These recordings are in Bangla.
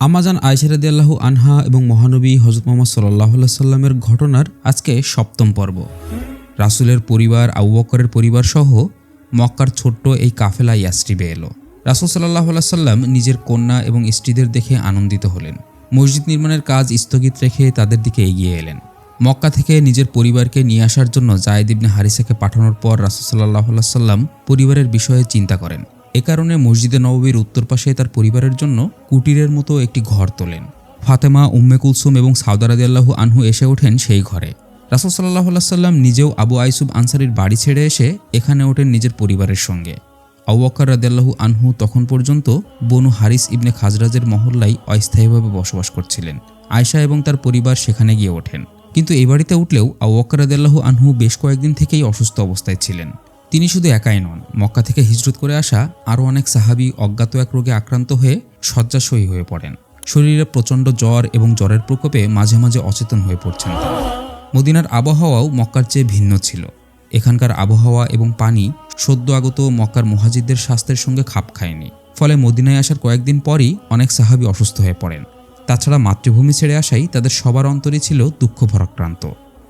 আমাজান আয়সারদি আল্লাহু আনহা এবং মহানবী হজরত মোহাম্মদ সাল্লাহ সাল্লামের ঘটনার আজকে সপ্তম পর্ব। রাসুলের পরিবার, আবু বকরের পরিবার সহ মক্কার ছোট্ট এই কাফেলা ইয়াস্ট্রিবে এলো। রাসুল সাল্লাহ সাল্লাম নিজের কন্যা এবং স্ত্রীদের দেখে আনন্দিত হলেন। মসজিদ নির্মাণের কাজ স্থগিত রেখে তাদের দিকে এগিয়ে এলেন। মক্কা থেকে নিজের পরিবারকে নিয়ে আসার জন্য জায়দ ইবনে হারিসাকে পাঠানোর পর রাসুল সাল্লাহ সাল্লাম পরিবারের বিষয়ে চিন্তা করেন। এ কারণে মসজিদে নববীর উত্তর পাশে তার পরিবারের জন্য কুটিরের মতো একটি ঘর তোলেন। ফাতেমা, উম্মে কুলসুম এবং সাউদারাদি আল্লাহু আনহু এসে ওঠেন সেই ঘরে। রাসুল সাল্লাহ সাল্লাম নিজেও আবু আইসুব আনসারির বাড়ি ছেড়ে এসে এখানে ওঠেন নিজের পরিবারের সঙ্গে। আবু বকর রাদিয়াল্লাহু আনহু তখন পর্যন্ত বনু হারিস ইবনে খাজরাজের মহল্লায় অস্থায়ীভাবে বসবাস করছিলেন। আয়শা এবং তার পরিবার সেখানে গিয়ে ওঠেন। কিন্তু এই বাড়িতে উঠলেও আবু বকর রাদিয়াল্লাহু আনহু বেশ কয়েকদিন থেকেই অসুস্থ অবস্থায় ছিলেন। তিনি শুধু একাই নন, মক্কা থেকে হিজরত করে আসা আরও অনেক সাহাবি অজ্ঞাত এক রোগে আক্রান্ত হয়ে শয্যাশয়ী হয়ে পড়েন। শরীরে প্রচণ্ড জ্বর এবং জ্বরের প্রকোপে মাঝে মাঝে অচেতন হয়ে পড়ছেন তারা মদিনার আবহাওয়াও মক্কার চেয়ে ভিন্ন ছিল। এখানকার আবহাওয়া এবং পানি সদ্য আগত মক্কার মুহাজিদদের স্বাস্থ্যের সঙ্গে খাপ খায়নি। ফলে মদিনায় আসার কয়েকদিন পরই অনেক সাহাবি অসুস্থ হয়ে পড়েন। তাছাড়া মাতৃভূমি ছেড়ে আসাই তাদের সবার অন্তরই ছিল দুঃখ ভরাক্রান্ত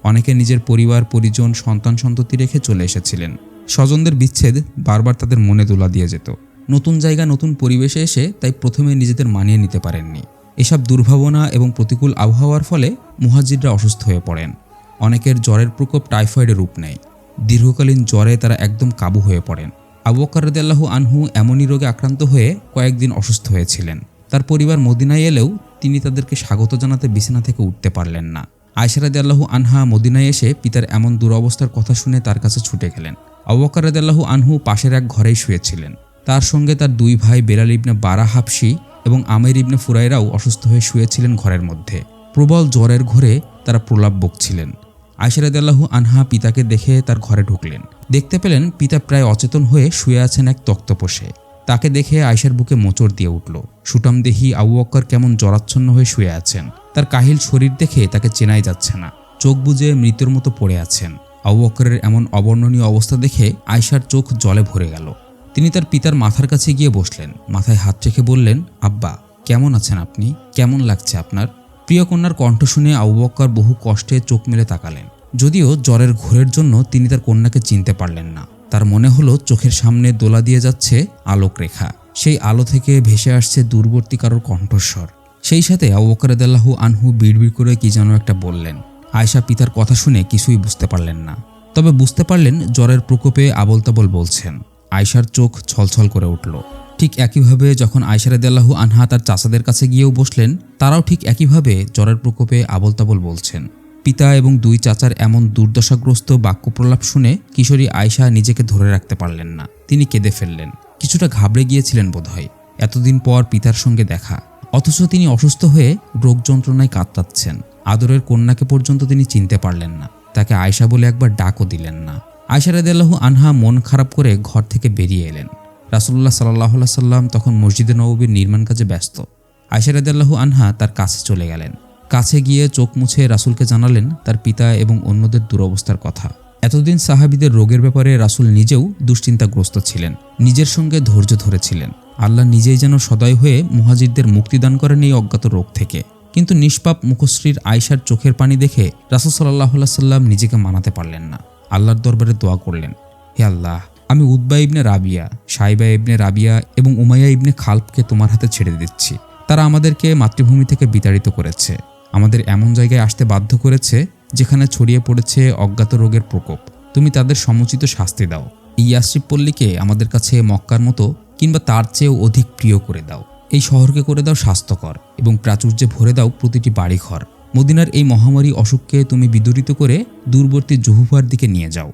অনেকে নিজের পরিবার, পরিজন সন্তান সন্ততি রেখে চলে এসেছিলেন। স্বজনদের বিচ্ছেদ বারবার তাদের মনে দোলা দিয়ে যেত। নতুন জায়গা, নতুন পরিবেশে এসে তাই প্রথমে নিজেদের মানিয়ে নিতে পারেননি। এসব দুর্ভাবনা এবং প্রতিকূল আবহাওয়ার ফলে মুহাজিদরা অসুস্থ হয়ে পড়েন। অনেকের জ্বরের প্রকোপ টাইফয়েডের রূপ নেয়। দীর্ঘকালীন জ্বরে তারা একদম কাবু হয়ে পড়েন। আবু বকর রাদিয়াল্লাহু আনহু এমনই রোগে আক্রান্ত হয়ে কয়েকদিন অসুস্থ হয়েছিলেন। তার পরিবার মদিনায় এলেও তিনি তাদেরকে স্বাগত জানাতে বিছানা থেকে উঠতে পারলেন না। আয়সারাদি আনহা মদিনায় এসে পিতার এমন দুরবস্থার কথা শুনে তার কাছে ছুটে গেলেন। আবু বকর রাদিয়াল্লাহু আনহু পাশের এক ঘরেই শুয়েছিলেন। তার সঙ্গে তার দুই ভাই বেলাল ইবনে বারা হাফসি এবং আমের ইবনে ফুরাইরাও অসুস্থ হয়ে শুয়েছিলেন ঘরের মধ্যে। প্রবল জ্বরের ঘরে তারা প্রলাপ বকছিলেন। আয়সারাদাল্লাহু আনহা পিতাকে দেখে তার ঘরে ঢুকলেন। দেখতে পেলেন পিতা প্রায় অচেতন হয়ে শুয়ে আছেন এক তক্তপোষে। তাকে দেখে আয়সার বুকে মোচড় দিয়ে উঠল। সুটাম দেহি আবু বক্কর কেমন জরাচ্ছন্ন হয়ে শুয়ে আছেন। তার কাহিল শরীর দেখে তাকে চেনাই যাচ্ছে না। চোখ বুজে মৃতের মতো পড়ে আছেন। আবু বক্করের এমন অবর্ণনীয় অবস্থা দেখে আয়সার চোখ জলে ভরে গেল। তিনি তার পিতার মাথার কাছে গিয়ে বসলেন। মাথায় হাত রেখে বললেন, আব্বা, কেমন আছেন আপনি? কেমন লাগছে আপনার? প্রিয় কন্যার কণ্ঠ শুনে আবু বক্কর বহু কষ্টে চোখ মেলে তাকালেন। যদিও জ্বরের ঘোরের জন্য তিনি তার কন্যাকে চিনতে পারলেন না। তার মনে হলো চোখের সামনে দোলা দিয়ে যাচ্ছে আলোক রেখা সেই আলো থেকে ভেসে আসছে দূরবর্তী কারোর কণ্ঠস্বর। সেই সাথে আবু বকর রাদিয়াল্লাহু আনহু বিড়বিড় করে কি যেন একটা বললেন। আয়শা পিতার কথা শুনে কিছুই বুঝতে পারলেন না। তবে বুঝতে পারলেন জ্বরের প্রকোপে আবল তাবল বলছেন। আয়শার চোখ ছলছল করে উঠল। ঠিক একইভাবে যখন আয়সারাদাল্লাহু আনহা তার চাচাদের কাছে গিয়েও বসলেন, তারাও ঠিক একইভাবে জ্বরের প্রকোপে আবল তাবল বলছেন। পিতা এবং দুই চাচার এমন দুর্দশাগ্রস্ত বাক্য প্রলাপ শুনে কিশোরী আয়শা নিজেকে ধরে রাখতে পারলেন না। তিনি কেঁদে ফেললেন। কিছুটা ঘাবড়ে গিয়েছিলেন বোধহয়। এতদিন পর পিতার সঙ্গে দেখা। অথচ তিনি অসুস্থ হয়ে রোগ যন্ত্রণায় কাতরাচ্ছেন। আদরের কন্যাকে পর্যন্ত তিনি চিনতে পারলেন না। তাকে আয়শা বলে একবার ডাকও দিলেন না। আয়সা রাদিয়াল্লাহু আনহা মন খারাপ করে ঘর থেকে বেরিয়ে এলেন। রাসুল্লাহ সাল্লাহ সাল্লাম তখন মসজিদে নববীর নির্মাণ কাজে ব্যস্ত। আয়সা রাদিয়াল্লাহু আনহা তার কাছে চলে গেলেন। কাছে গিয়ে চোখ মুছে রাসুলকে জানালেন তার পিতা এবং অন্যদের দুরবস্থার কথা। এতদিন সাহাবিদের রোগের ব্যাপারে রাসুল নিজেও দুশ্চিন্তাগ্রস্ত ছিলেন, নিজের সঙ্গে ধৈর্য ধরেছিলেন। আল্লাহ নিজেই যেন সদয় হয়ে মুহাজিরদের মুক্তিদান করেন এই অজ্ঞাত রোগ থেকে। কিন্তু নিষ্পাপ মুখশ্রীর আয়সার চোখের পানি দেখে রাসুল সাল্লাহ সাল্লাম নিজেকে মানাতে পারলেন না। আল্লাহর দরবারে দোয়া করলেন, হে আল্লাহ, আমি উদ্বা ইবনে রাবিয়া, সাইবা ইবনে রাবিয়া এবং উমাইয়া ইবনে খালফকে তোমার হাতে ছেড়ে দিচ্ছি। তারা আমাদেরকে মাতৃভূমি থেকে বিতাড়িত করেছে। আমাদের এমন জায়গায় আসতে বাধ্য করেছে যেখানে ছড়িয়ে পড়েছে অজ্ঞাত রোগের প্রকোপ। তুমি তাদের সমুচিত শাস্তি দাও। ইয়াসরিফ পল্লীকে আমাদের কাছে মক্কার মতো কিংবা তার চেয়েও অধিক প্রিয় করে দাও। এই শহরকে করে দাও স্বাস্থ্যকর এবং প্রাচুর্যে ভরে দাও প্রতিটি বাড়িঘর। মদিনার এই মহামারী অসুখকে তুমি বিদরিত করে দূরবর্তী জহুফার দিকে নিয়ে যাও।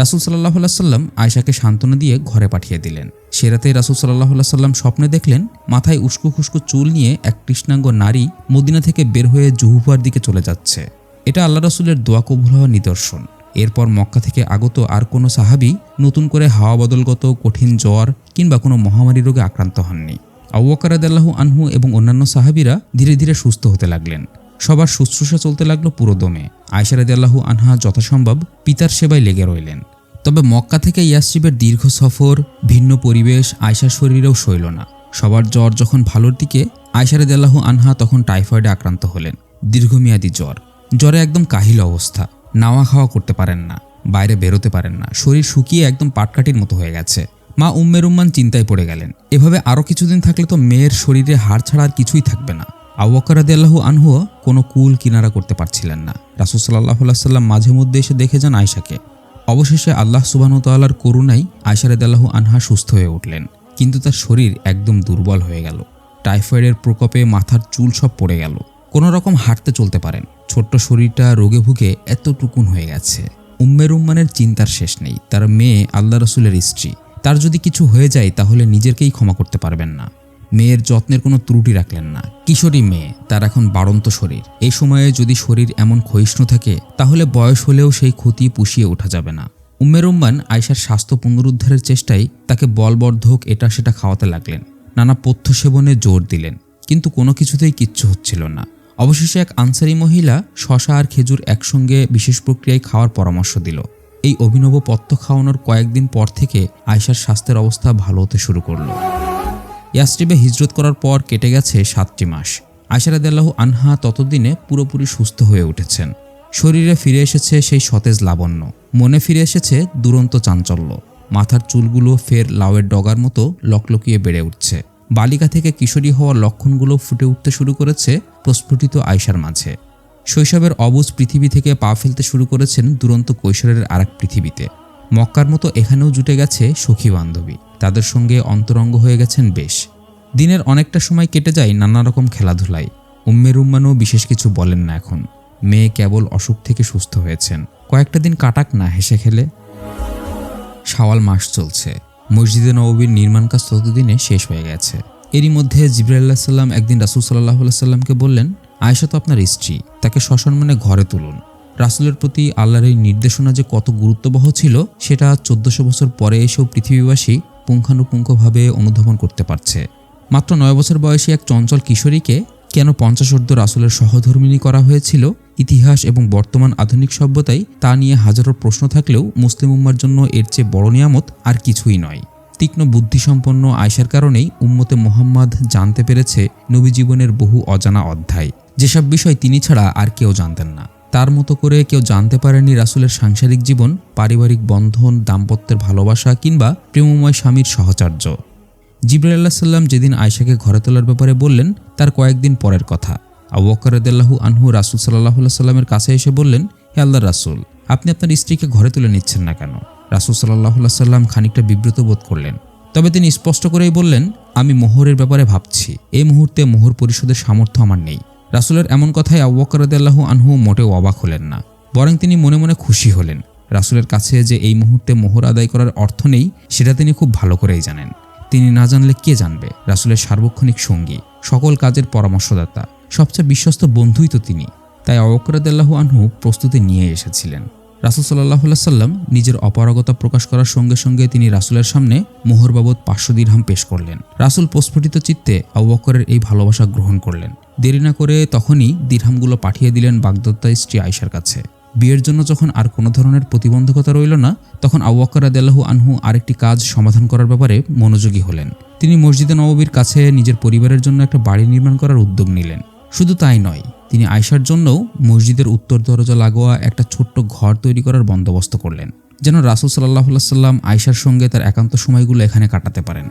রাসুল সাল্লাহ সাল্লাম আয়সাকে সান্ত্বনা দিয়ে ঘরে পাঠিয়ে দিলেন। সে রাতে রাসুল সাল্লাহ সাল্লাম স্বপ্নে দেখলেন, মাথায় উস্কো খুস্কো চুল নিয়ে এক কৃষ্ণাঙ্গ নারী মদিনা থেকে বের হয়ে জহুফার দিকে চলে যাচ্ছে। এটা আল্লাহ রাসুলের দোয়া কবুল হওয়ার নিদর্শন। এরপর মক্কা থেকে আগত আর কোনো সাহাবি নতুন করে হাওয়া বদলগত, কঠিন জ্বর কিংবা কোনো মহামারী রোগে আক্রান্ত হননি। আউ্বাকারাদাল্লাহু আনহু এবং অন্যান্য সাহাবিরা ধীরে ধীরে সুস্থ হতে লাগলেন। সবার শুশ্রূষা চলতে লাগল পুরো দমে। আয়সারাদাল্লাহু আনহা যথাসম্ভব পিতার সেবায় লেগে রইলেন। তবে মক্কা থেকে ইয়াসরিবের দীর্ঘ সফর, ভিন্ন পরিবেশ আয়সার শরীরেও সইল না। সবার জ্বর যখন ভালোর দিকে আয়সারেদাল্লাহু আনহা তখন টাইফয়েডে আক্রান্ত হলেন। দীর্ঘমেয়াদী জ্বর। জ্বরে একদম কাহিল অবস্থা। নাওয়া খাওয়া করতে পারেন না। বাইরে বেরোতে পারেন না। শরীর শুকিয়ে একদম পাটকাঠির মতো হয়ে গেছে। মা উম্মের উম্মান চিন্তায় পড়ে গেলেন। এভাবে আরও কিছুদিন থাকলে তো মেয়ের শরীরে হাড় ছাড়া আর কিছুই থাকবে না। আউ্বাকারাদি আল্লাহু আনহুও কোনো কুল কিনারা করতে পারছিলেন না। রাসুল সাল্লাহ সাল্লাম মাঝে মধ্যে এসে দেখে যান আয়সাকে অবশেষে আল্লাহ সুবাহতাল্লার করুণাই আয়সারেদ আল্লাহু আনহা সুস্থ হয়ে উঠলেন। কিন্তু তার শরীর একদম দুর্বল হয়ে গেল। টাইফয়েডের প্রকোপে মাথার চুল সব পড়ে গেল। কোনো রকম হাঁটতে চলতে পারেন। ছোট্ট শরীরটা রোগে ভুগে এতটুকুন হয়ে গেছে। উম্মের উম্মানের চিন্তার শেষ নেই। তার মেয়ে আল্লাহ রসুলের স্ত্রী। তার যদি কিছু হয়ে যায় তাহলে নিজেকেই ক্ষমা করতে পারবেন না। মেয়ের যত্নের কোনো ত্রুটি রাখলেন না। কিশোরী মেয়ে, তার এখন বাড়ন্ত শরীর। এই সময়ে যদি শরীর এমন ক্ষয়িষ্ণু থাকে, তাহলে বয়স হলেও সেই ক্ষতি পুষিয়ে ওঠা যাবে না। উম্মের উম্মান আয়সার স্বাস্থ্য পুনরুদ্ধারের চেষ্টায় তাকে বলবর্ধক এটা সেটা খাওয়াতে লাগলেন। নানা পথ্য সেবনে জোর দিলেন, কিন্তু কোনো কিছুতেই কিচ্ছু হচ্ছিল না। অবশেষে এক আনসারি মহিলা শশা আর খেজুর একসঙ্গে বিশেষ প্রক্রিয়ায় খাওয়ার পরামর্শ দিল। এই অভিনব পথ্য খাওয়ানোর কয়েকদিন পর থেকে আয়সার স্বাস্থ্যের অবস্থা ভালো হতে শুরু করল। ইয়াস্ট্রিবে হিজরত করার পর কেটে গেছে সাতটি মাস। আয়সারাদাল্লাহ আনহা ততদিনে পুরোপুরি সুস্থ হয়ে উঠেছেন। শরীরে ফিরে এসেছে সেই সতেজ লাবণ্য। মনে ফিরে এসেছে দুরন্ত চাঞ্চল্য। মাথার চুলগুলো ফের লাউয়ের ডগার মতো লকলকিয়ে বেড়ে উঠছে। বালিকা থেকে কিশোরী হওয়ার লক্ষণগুলো ফুটে উঠতে শুরু করেছে প্রস্ফুটিত আয়সার মাঝে। শৈশবের অবুজ পৃথিবী থেকে পা ফেলতে শুরু করেছেন দুরন্ত কৈশোরের আরেক পৃথিবীতে। মক্কার মতো এখানেও জুটে গেছে সখী বান্ধবী। তাদের সঙ্গে অন্তরঙ্গ হয়ে গেছেন বেশ। দিনের অনেকটা সময় কেটে যায় নানা রকম খেলাধুলায়। উম্মের উম্মানও বিশেষ কিছু বলেন না এখন। মেয়ে কেবল অসুখ থেকে সুস্থ হয়েছেন। কয়েকটা দিন কাটাক না হেসে খেলে। শাওয়াল মাস চলছে। মসজিদে নববীর নির্মাণ কাজ ততদিনে শেষ হয়ে গেছে। এরই মধ্যে জিব্রাইল্লাহ সাল্লাম একদিন রাসুল সাল্লাহ সাল্লামকে বললেন, আয়েশা তো আপনার স্ত্রী, তাকে সসম্মানে ঘরে তুলুন। রাসুলের প্রতি আল্লাহর এই নির্দেশনা যে কত গুরুত্ববহ ছিল, সেটা চোদ্দশো বছর পরে এসেও পৃথিবীবাসী পুঙ্খানুপুঙ্খভাবে অনুধাবন করতে পারছে। মাত্র নয় বছর বয়সী এক চঞ্চল কিশোরীকে কেন পঞ্চাশোর্ধ রাসুলের সহধর্মিনী করা হয়েছিল, ইতিহাস এবং বর্তমান আধুনিক সভ্যতায় তা নিয়ে হাজারো প্রশ্ন থাকলেও মুসলিম উম্মার জন্য এর চেয়ে বড় নিয়ামত আর কিছুই নয়। তীক্ষ্ণ বুদ্ধিসম্পন্ন আয়সার কারণেই উম্মতে মোহাম্মদ জানতে পেরেছে নবী জীবনের বহু অজানা অধ্যায়। যেসব বিষয় তিনি ছাড়া আর কেউ জানতেন না। তার মতো করে কেউ জানতে পারেনি রাসুলের সাংসারিক জীবন, পারিবারিক বন্ধন, দাম্পত্যের ভালোবাসা কিংবা প্রেমময় স্বামীর সহচার্য। জিব্রাইল্লাহ সাল্লাম যেদিন আয়সাকে ঘরে তোলার ব্যাপারে বললেন, তার কয়েকদিন পরের কথা। আবুয়াকরদাল্লাহু আনহু রাসুল সাল্লাহ সাল্লামের কাছে এসে বললেন, হে আল্লাহ রাসুল, আপনি আপনার স্ত্রীকে ঘরে তুলে নিচ্ছেন না কেন? রাসুল সাল্লাহ সাল্লাম খানিকটা বিব্রত বোধ করলেন। তবে তিনি স্পষ্ট করেই বললেন, আমি মোহরের ব্যাপারে ভাবছি। এই মুহূর্তে মোহর পরিশোধের সামর্থ্য আমার নেই। রাসুলের এমন কথায় আবুয়াকরদাল্লাহু আনহু মোটেও অবাক হলেন না, বরং তিনি মনে মনে খুশি হলেন। রাসুলের কাছে যে এই মুহূর্তে মোহর আদায় করার অর্থ নেই, সেটা তিনি খুব ভালো করেই জানেন। তিনি না জানলে কে জানবে? রাসুলের সার্বক্ষণিক সঙ্গী, সকল কাজের পরামর্শদাতা, সবচেয়ে বিশ্বস্ত বন্ধুই তো তিনি। তাই অবকরাদাল্লাহু আনহু প্রস্তুতি নিয়ে এসেছিলেন। রাসুল সাল্লাহ সাল্লাম নিজের অপারগতা প্রকাশ করার সঙ্গে সঙ্গে তিনি রাসুলের সামনে মোহর বাবদ পাঁচশো দিরহাম পেশ করলেন। রাসুল প্রস্ফুটিত চিত্তে আবকরের এই ভালোবাসা গ্রহণ করলেন। দেরি না করে তখনই দিরহামগুলো পাঠিয়ে দিলেন বাগদত্তা স্ত্রী আয়সার কাছে। বিয়ের জন্য যখন আর কোনো ধরনের প্রতিবন্ধকতা রইল না, তখন আউ্বাক্কর আদাল্লাহু আনহু আরেকটি কাজ সমাধান করার ব্যাপারে মনোযোগী হলেন। তিনি মসজিদে নববীর কাছে নিজের পরিবারের জন্য একটা বাড়ি নির্মাণ করার উদ্যোগ নিলেন। শুধু তাই নয়, তিনি আয়সার জন্যও মসজিদের উত্তর দরজা লাগোয়া একটা ছোট্ট ঘর তৈরি করার বন্দোবস্ত করলেন, যেন রাসুল সাল্লাহ সাল্লাম আয়সার সঙ্গে তার একান্ত সময়গুলো এখানে কাটাতে পারেন।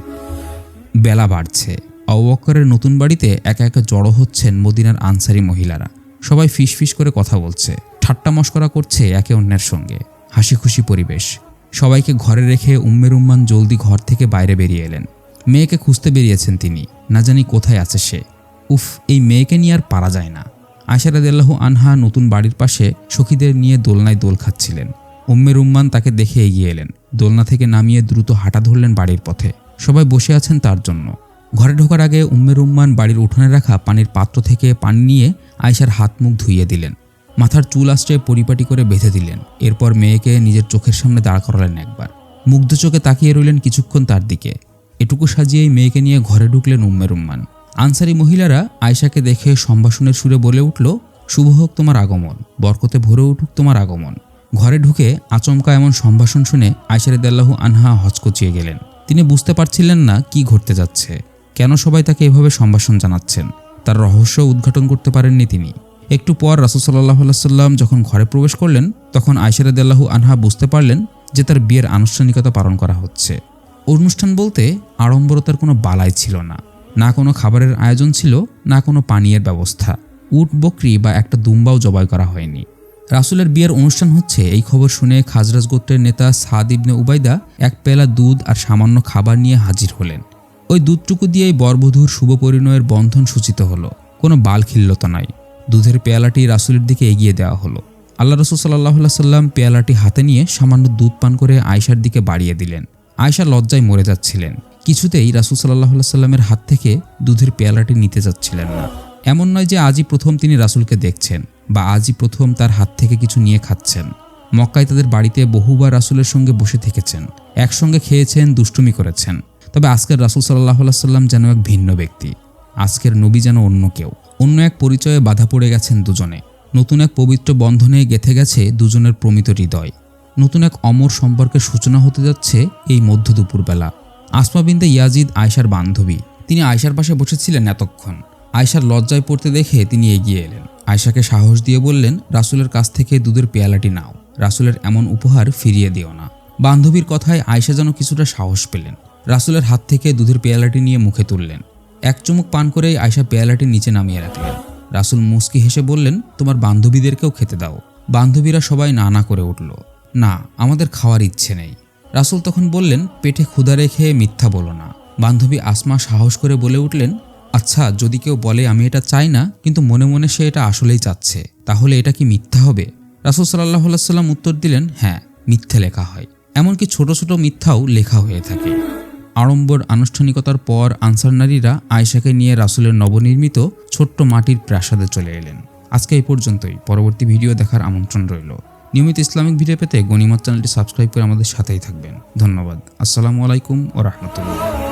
বেলা বাড়ছে। আউ্বাক্করের নতুন বাড়িতে একা একা জড়ো হচ্ছেন মদিনার আনসারি মহিলারা। সবাই ফিস ফিস করে কথা বলছে। ঠাট্টা মস্করা করছে একে অন্যের সঙ্গে। হাসি খুশি পরিবেশ। সবাইকে ঘরে রেখে উম্মের উম্মান জলদি ঘর থেকে বাইরে বেরিয়ে এলেন। মেয়েকে খুঁজতে বেরিয়েছেন তিনি। না জানি কোথায় আছে সে। উফ, এই মেয়েকে নিয়ে আর পারা যায় না। আয়সারাদাল্লাহু আনহা নতুন বাড়ির পাশে সখীদের নিয়ে দোলনায় দোল খাচ্ছিলেন। উম্মের উম্মান তাকে দেখে এগিয়ে এলেন। দোলনা থেকে নামিয়ে দ্রুত হাঁটা ধরলেন বাড়ির পথে। সবাই বসে আছেন তার জন্য। ঘরে ঢোকার আগে উম্মের উম্মান বাড়ির উঠোনে রাখা পানির পাত্র থেকে পানি নিয়ে আয়সার হাত মুখ ধুইয়ে দিলেন। মাথার চুল আসছে পরিপাটি করে বেঁধে দিলেন। এরপর মেয়েকে নিজের চোখের সামনে দাঁড় করালেন একবার। মুগ্ধ চোখে তাকিয়ে রইলেন কিছুক্ষণ তার দিকে। এটুকু সাজিয়েই মেয়েকে নিয়ে ঘরে ঢুকলেন উম্মের উম্মান আনসারি মহিলারা আয়সাকে দেখে সম্ভাষণের সুরে বলে উঠল, শুভ হোক তোমার আগমন, বরকতে ভরে উঠুক তোমার আগমন। ঘরে ঢুকে আচমকা এমন সম্ভাষণ শুনে আয়সারেদাল্লাহু আনহা হচকচিয়ে গেলেন। তিনি বুঝতে পারছিলেন না কি ঘটতে যাচ্ছে। কেন সবাই তাকে এভাবে সম্ভাষণ জানাচ্ছেন? তার রহস্য উদ্ঘাটন করতে পারেননি তিনি। একটু পর রাসুল সাল্লাহ সাল্লাম যখন ঘরে প্রবেশ করলেন, তখন আয়সারদাল্লাহু আনহা বুঝতে পারলেন যে তার বিয়ের আনুষ্ঠানিকতা পালন করা হচ্ছে। অনুষ্ঠান বলতে আড়ম্বরতার কোনো বালাই ছিল না। না কোনো খাবারের আয়োজন ছিল, না কোনো পানীয়ের ব্যবস্থা। উট, বকরি বা একটা দুম্বাও জবাই করা হয়নি। রাসুলের বিয়ের অনুষ্ঠান হচ্ছে এই খবর শুনে খাজরাজ গোত্রের নেতা সাদ ইবনে উবাইদা এক পেলা দুধ আর সামান্য খাবার নিয়ে হাজির হলেন। ওই দুধটুকু দিয়েই বরবধূর শুভ পরিণয়ের বন্ধন সূচিত হলো। কোনো বাল খিল্লতা নয় দুধের পেয়ালাটি রাসুলের দিকে এগিয়ে দেওয়া হলো। আল্লাহ রসুল সাল্লাহ সাল্লাম পেয়ালাটি হাতে নিয়ে সামান্য দুধ পান করে আয়সার দিকে বাড়িয়ে দিলেন। আয়সা লজ্জায় মরে যাচ্ছিলেন। কিছুতেই রাসুল সাল্লাহ সাল্লামের হাত থেকে দুধের পেয়ালাটি নিতে যাচ্ছিলেন না। এমন নয় যে আজই প্রথম তিনি রাসুলকে দেখছেন বা আজই প্রথম তার হাত থেকে কিছু নিয়ে খাচ্ছেন। মক্কায় তাদের বাড়িতে বহুবার রাসুলের সঙ্গে বসে থেকেছেন। একসঙ্গে খেয়েছেন, দুষ্টুমি করেছেন। তবে আজকের রাসুল সাল্লাহ সাল্লাম যেন এক ভিন্ন ব্যক্তি। আজকের নবী যেন অন্য কেউ। অন্য এক পরিচয়ে বাধা পড়ে গেছেন দুজনে। নতুন এক পবিত্র বন্ধনে গেথে গেছে দুজনের প্রমিত হৃদয়। নতুন এক অমর সম্পর্কের সূচনা হতে যাচ্ছে এই মধ্য দুপুরবেলা। আসমা বিন্দে ইয়াজিদ আয়সার বান্ধবী। তিনি আয়সার পাশে বসেছিলেন এতক্ষণ। আয়সার লজ্জায় পড়তে দেখে তিনি এগিয়ে এলেন। আয়সাকে সাহস দিয়ে বললেন, রাসুলের কাছ থেকে দুধের পেয়ালাটি নাও। রাসুলের এমন উপহার ফিরিয়ে দিও না। বান্ধবীর কথায় আয়সা যেন কিছুটা সাহস পেলেন। রাসুলের হাত থেকে দুধের পেয়ালাটি নিয়ে মুখে তুললেন। এক চুমুক পান করেই আয়সা পেয়ালাটি নিচে নামিয়ে রাখলেন। রাসুল মুস্কি হেসে বললেন, তোমার বান্ধবীদেরকেও খেতে দাও। বান্ধবীরা সবাই না না করে উঠল। না, আমাদের খাওয়ার ইচ্ছে নেই। রাসুল তখন বললেন, পেটে ক্ষুধা রেখে মিথ্যা বলো না। বান্ধবী আসমা সাহস করে বলে উঠলেন আচ্ছা যদি কেউ বলে আমি এটা চাই না, কিন্তু মনে মনে সে এটা আসলেই চাচ্ছে, তাহলে এটা কি মিথ্যা হবে? রাসুল সাল্লাহ সাল্লাম উত্তর দিলেন হ্যাঁ মিথ্যে লেখা হয়। এমনকি ছোট ছোট মিথ্যাও লেখা হয়ে থাকে। আড়ম্বর আনুষ্ঠানিকতার পর আনসার নারীরা আয়সাকে নিয়ে রাসুলের নবনির্মিত ছোট্ট মাটির প্রাসাদে চলে এলেন। আজকে এই পর্যন্তই। পরবর্তী ভিডিও দেখার আমন্ত্রণ রইল। নিয়মিত ইসলামিক ভিডিও পেতে গণিমত চ্যানেলটি সাবস্ক্রাইব করে আমাদের সাথেই থাকবেন। ধন্যবাদ। আসসালামু আলাইকুম ও রহমতুল্লাহ।